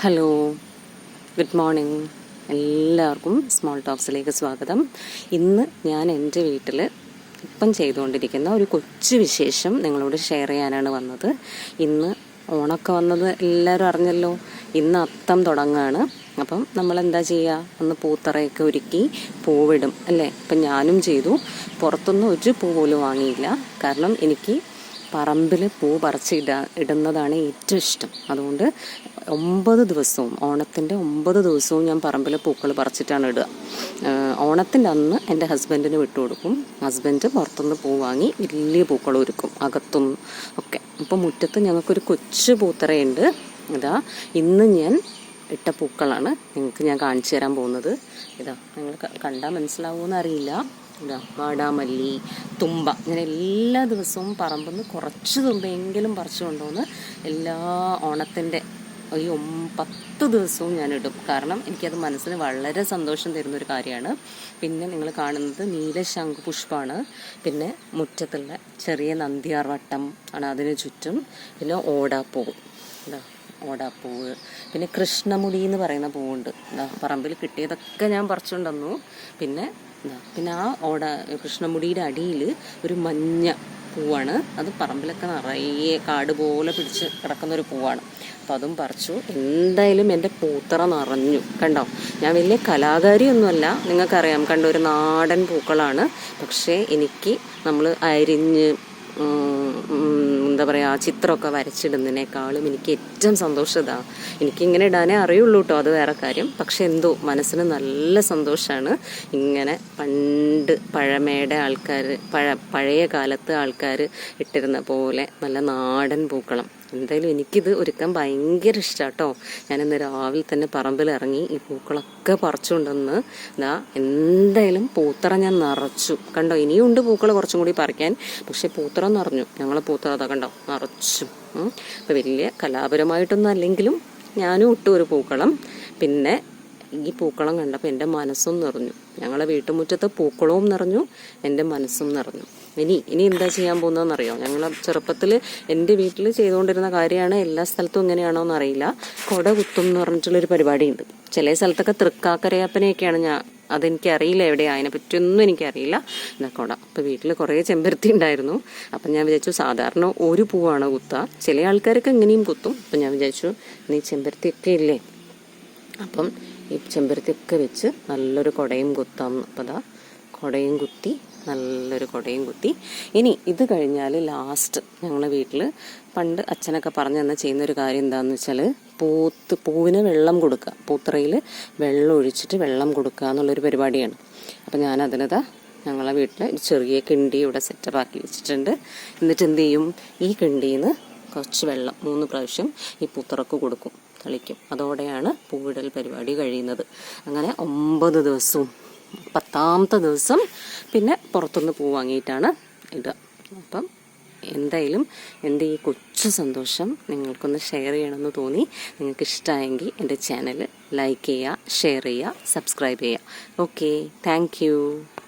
Hello good morning എല്ലാവർക്കും small ടോക്സിലേക്ക് സ്വാഗതം. ഇന്ന് ഞാൻ എന്റെ വീട്ടിൽ ഇപ്പം ചെയ്തുകൊണ്ടിരിക്കുന്ന ഒരു കൊച്ചു വിശേഷം നിങ്ങളോട് ഷെയർ ചെയ്യാനാണ് വന്നത്. ഇന്ന് ഓണമൊക്കെ വന്നത് എല്ലാവരും അറിഞ്ഞല്ലോ. ഇന്ന് അത്തം തുടങ്ങുകയാണ് അപ്പം നമ്മൾ എന്താ ചെയ്യുക ഒന്ന് പൂത്തറയൊക്കെ ഒരുക്കി പൂവിടും അല്ലേ? ഇപ്പം ഞാനും ചെയ്തു. പുറത്തൊന്നും ഒരു പൂ പോലും വാങ്ങിയില്ല. കാരണം എനിക്ക് പറമ്പിൽ പൂ പറിച്ചിട ഇടുന്നതാണ് ഏറ്റവും ഇഷ്ടം. അതുകൊണ്ട് ഒമ്പത് ദിവസവും ഓണത്തിന്റെ ഒമ്പത് ദിവസവും ഞാൻ പറമ്പിൽ പൂക്കൾ പറിച്ചിട്ടാണ് ഇടുക. ഓണത്തിന്റെ അന്ന് എന്റെ ഹസ്ബൻഡിന് വിട്ടുകൊടുക്കും ഹസ്ബൻഡ് പുറത്തുനിന്ന് പൂ വാങ്ങി വലിയ പൂക്കൾ ഒരുക്കും അകത്തും ഒക്കെ. അപ്പോൾ മുറ്റത്ത് ഞങ്ങൾക്കൊരു കൊച്ചു പൂത്തറയുണ്ട്. ഇതാ ഇന്ന് ഞാൻ ഇട്ട പൂക്കളാണ്. നിങ്ങൾക്ക് ഞാൻ കാണിച്ചു തരാൻ പോകുന്നത്. ഇതാ നിങ്ങൾ കണ്ടാൽ മനസ്സിലാവുമെന്ന് അറിയില്ല ഇതാ വാടാമല്ലി തുമ്പ ഇങ്ങനെ എല്ലാ ദിവസവും പറമ്പെന്ന് കുറച്ച് തുമ്പയെങ്കിലും പറിച്ചു കൊണ്ടുവന്ന് എല്ലാ ഓണത്തിന്റെ ഈ പത്ത് ദിവസവും ഞാൻ ഇടും കാരണം എനിക്കത് മനസ്സിന് വളരെ സന്തോഷം തരുന്ന ഒരു കാര്യമാണ്. പിന്നെ നിങ്ങൾ കാണുന്നത് നീലശംഖ് പുഷ്പമാണ് പിന്നെ മുറ്റത്തുള്ള ചെറിയ നന്ദിയാർ വട്ടം ആണ് അതിന് ചുറ്റും. പിന്നെ ഓടാപ്പൂവ് എന്താ ഓടാപ്പൂവ് പിന്നെ കൃഷ്ണമുടി എന്ന് പറയുന്ന പൂവുണ്ട്. എന്താ പറമ്പിൽ കിട്ടിയതൊക്കെ ഞാൻ പറിച്ചുകൊണ്ടു പിന്നെ എന്താ പിന്നെ ആ ഓട കൃഷ്ണമുടിയുടെ അടിയിൽ ഒരു മഞ്ഞ പൂവാണ്. അത് പറമ്പിലൊക്കെ നിറയെ കാട് പോലെ പിടിച്ച് കിടക്കുന്ന ഒരു പൂവാണ്. അപ്പം അതും പറിച്ചു. എന്തായാലും എന്റെ പൂത്തറ നിറഞ്ഞു. കണ്ടോ? ഞാൻ വലിയ കലാകാരിയൊന്നുമല്ല. നിങ്ങൾക്കറിയാം കണ്ട? ഒരു നാടൻ പൂക്കളാണ്. പക്ഷേ എനിക്ക് നമ്മൾ അരിഞ്ഞ് എന്താ പറയുക ആ ചിത്രമൊക്കെ വരച്ചിടുന്നതിനേക്കാളും എനിക്ക് ഏറ്റവും സന്തോഷം ഇതാ. എനിക്കിങ്ങനെ ഇടാനേ അറിയുള്ളൂ കേട്ടോ അത് വേറെ കാര്യം. പക്ഷെ എന്തോ മനസ്സിന് നല്ല സന്തോഷമാണ് ഇങ്ങനെ പണ്ട് പഴമയുടെ ആൾക്കാർ പഴ പഴയ കാലത്ത് ആൾക്കാർ ഇട്ടിരുന്ന പോലെ നല്ല നാടൻ പൂക്കളം. എന്തായാലും എനിക്കിത് ഒരുക്കാൻ ഭയങ്കര ഇഷ്ടമാണ് കേട്ടോ ഞാനിന്ന് രാവിലെ തന്നെ പറമ്പിൽ ഇറങ്ങി ഈ പൂക്കളൊക്കെ പറിച്ചുകൊണ്ടുവന്ന് ഇതാ എന്തായാലും പൂത്തറ ഞാൻ നിറച്ചു. കണ്ടോ ഇനിയുണ്ട് പൂക്കൾ കുറച്ചും കൂടി പറിക്കാൻ. പക്ഷേ പൂത്തറ നിറഞ്ഞു. ഞങ്ങളെ പൂത്തറ അതാ കണ്ടോ നിറച്ചു. അപ്പോൾ വലിയ കലാപരമായിട്ടൊന്നും അല്ലെങ്കിലും ഞാനും ഇട്ടു ഒരു പൂക്കളം. പിന്നെ ഈ പൂക്കളം കണ്ടപ്പോൾ എന്റെ മനസ്സും നിറഞ്ഞു. ഞങ്ങളെ വീട്ടുമുറ്റത്ത് പൂക്കളവും നിറഞ്ഞു എന്റെ മനസ്സും നിറഞ്ഞു. ഇനി ഇനി എന്താ ചെയ്യാൻ പോകുന്നതെന്നറിയോ? ഞങ്ങൾ ചെറുപ്പത്തിൽ എന്റെ വീട്ടിൽ ചെയ്തുകൊണ്ടിരുന്ന കാര്യമാണ് എല്ലാ സ്ഥലത്തും ഇങ്ങനെയാണോ എന്നറിയില്ല. കൊട കുത്തും എന്ന് പറഞ്ഞിട്ടുള്ളൊരു പരിപാടിയുണ്ട്. ചില സ്ഥലത്തൊക്കെ തൃക്കാക്കരയപ്പനെയൊക്കെയാണ് ഞാൻ അതെനിക്ക് അറിയില്ല എവിടെയാ അതിനെ പറ്റിയൊന്നും എനിക്കറിയില്ല കൊട. അപ്പോൾ വീട്ടിൽ കുറേ ചെമ്പരത്തി ഉണ്ടായിരുന്നു. അപ്പം ഞാൻ വിചാരിച്ചു സാധാരണ ഒരു പൂവാണ് കുത്തുക ചില ആൾക്കാരൊക്കെ ഇങ്ങനെയും കുത്തും. അപ്പം ഞാൻ വിചാരിച്ചു നീ ചെമ്പരത്തിയൊക്കെ ഇല്ലേ? അപ്പം ഈ ചെമ്പരത്തിയൊക്കെ വെച്ച് നല്ലൊരു കുടയും കുത്താം. അപ്പം അതാ കുടയും കുത്തി നല്ലൊരു കുടയും കുത്തി. ഇനി ഇത് കഴിഞ്ഞാൽ ലാസ്റ്റ് ഞങ്ങളെ വീട്ടിൽ പണ്ട് അച്ഛനൊക്കെ പറഞ്ഞു തന്നെ ചെയ്യുന്ന ഒരു കാര്യം എന്താണെന്ന് വെച്ചാൽ പൂത്ത് പൂവിന് വെള്ളം കൊടുക്കുക. പൂത്തറയിൽ വെള്ളം ഒഴിച്ചിട്ട് വെള്ളം കൊടുക്കുക എന്നുള്ളൊരു പരിപാടിയാണ്. അപ്പം ഞാനതിനതാ ഞങ്ങളെ വീട്ടിൽ ചെറിയ കിണ്ടി ഇവിടെ സെറ്റപ്പ് ആക്കി വെച്ചിട്ടുണ്ട്. എന്നിട്ട് എന്ത് ചെയ്യും? ഈ കിണ്ടിയിൽ നിന്ന് കുറച്ച് വെള്ളം മൂന്ന് പ്രാവശ്യം ഈ പൂത്തറക്ക് കൊടുക്കും. തളിക്കും അതോടെയാണ് പൂവിടൽ പരിപാടി കഴിയുന്നത്. അങ്ങനെ ഒമ്പത് ദിവസവും പത്താമത്തെ ദിവസം പിന്നെ പുറത്തുനിന്ന് പൂ വാങ്ങിയിട്ടാണ് ഇടുക അപ്പം എന്തായാലും എന്റെ ഈ കൊച്ചു സന്തോഷം നിങ്ങൾക്കൊന്ന് ഷെയർ ചെയ്യണമെന്ന് തോന്നി. നിങ്ങൾക്ക് ഇഷ്ടമായെങ്കിൽ എന്റെ ചാനൽ ലൈക്ക് ചെയ്യുക ഷെയർ ചെയ്യുക സബ്സ്ക്രൈബ് ചെയ്യുക. Okay thank